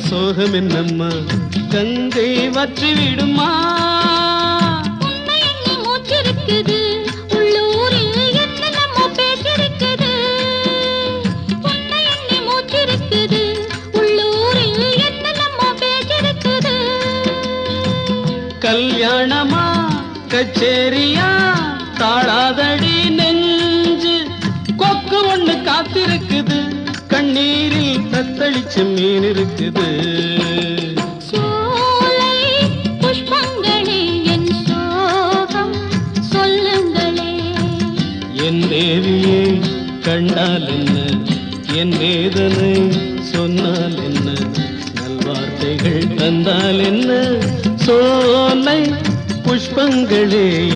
சோகம் என்னம்மா? கங்கை வற்றி விடுமா கல்யாணமா? கச்சேரியா? தாழாதடி நெஞ்சு. கொக்கு ஒண்ணு காத்திருக்குது. கண்ணீரில் தத்தளிச்ச மீன் இருக்குது. என் சோகம் சொல்லுங்களே. என் தேவியே கண்டால் என்ன? என் வேதனை சொன்னால் என்ன? நல்வார்த்தைகள் தந்தால் என்ன? சோலை புஷ்பங்களே